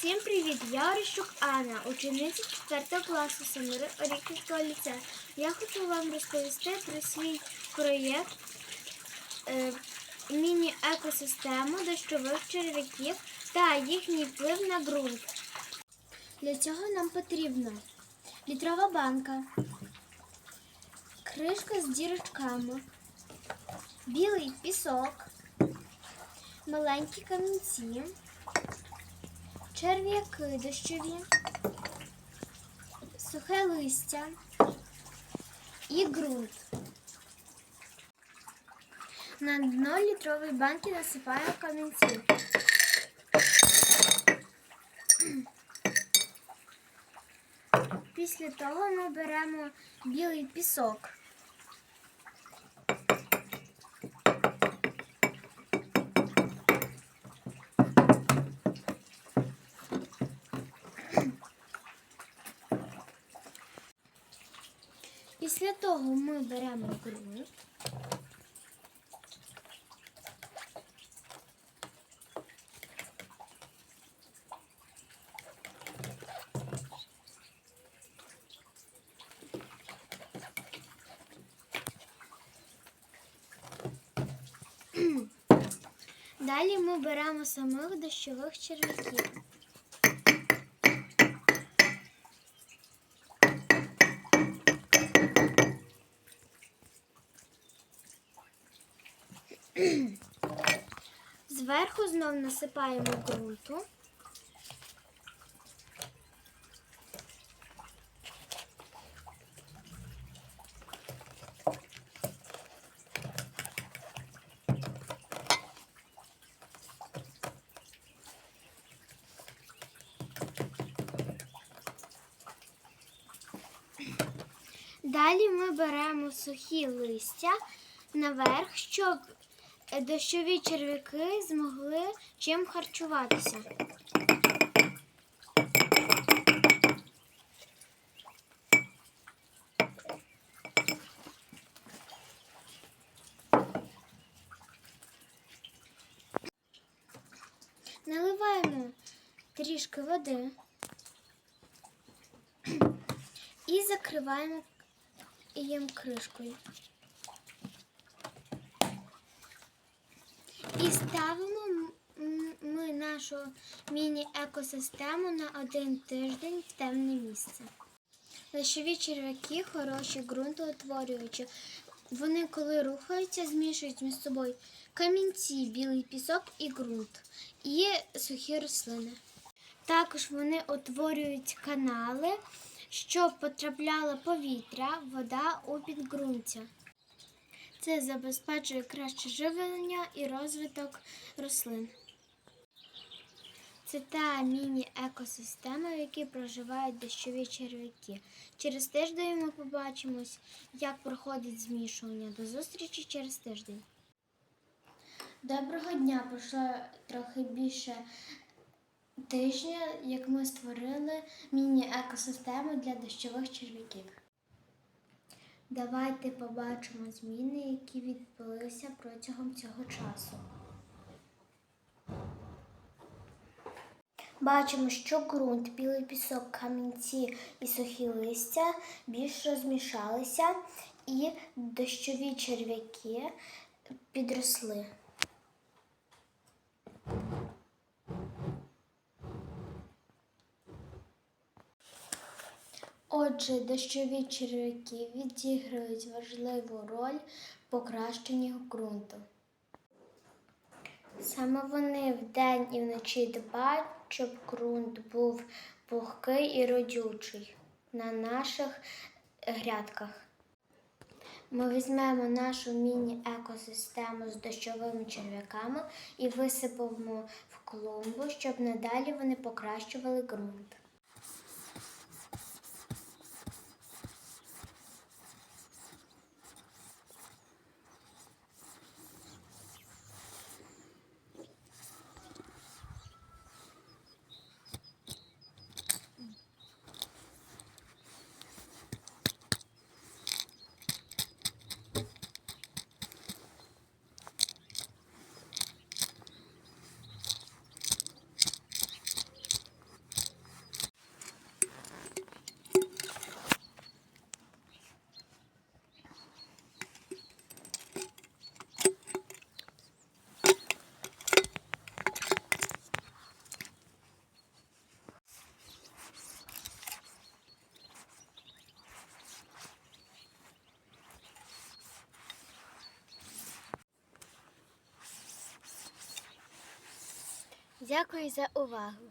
Всім привіт! Я Оріщук Анна, учениця 4 класу Семироріківського ліцею. Я хочу вам розповісти про свій проєкт е, міні-екосистему дощових черв'яків та їхній вплив на ґрунт. Для цього нам потрібна літрова банка, кришка з дірочками, білий пісок, маленькі камінці черв'яки дощові, сухе листя і ґрунт. На дно літрової банки насипаємо камінці. Після того ми беремо білий пісок. Після того ми беремо ґрунт. Далі ми беремо самих дощових черв'яків. Зверху знов насипаємо ґрунту. Далі ми беремо сухі листя наверх, щоб дощові черв'яки змогли чим харчуватися. Наливаємо трішки води і закриваємо їм кришкою. І ставимо ми нашу міні-екосистему на один тиждень в темне місце. Дощові черв'яки хороші ґрунтоутворюючі. Вони, коли рухаються, змішують між собою камінці, білий пісок і ґрунт, і сухі рослини. Також вони утворюють канали, щоб потрапляло повітря, вода у підґрунтя. Це забезпечує краще живлення і розвиток рослин. Це та міні-екосистема, в якій проживають дощові черв'яки. Через тиждень ми побачимось, як проходить змішування. До зустрічі через тиждень. Доброго дня! Пройшло трохи більше тижня, як ми створили міні-екосистему для дощових черв'яків. Давайте побачимо зміни, які відбулися протягом цього часу. Бачимо, що ґрунт, білий пісок, камінці і сухі листя більш розмішалися, і дощові черв'яки підросли. Отже, дощові черв'яки відіграють важливу роль в покращенні ґрунту. Саме вони вдень і вночі дбають, щоб ґрунт був пухкий і родючий на наших грядках. Ми візьмемо нашу міні-екосистему з дощовими черв'яками і висипемо в клумбу, щоб надалі вони покращували ґрунт. Дякую за увагу.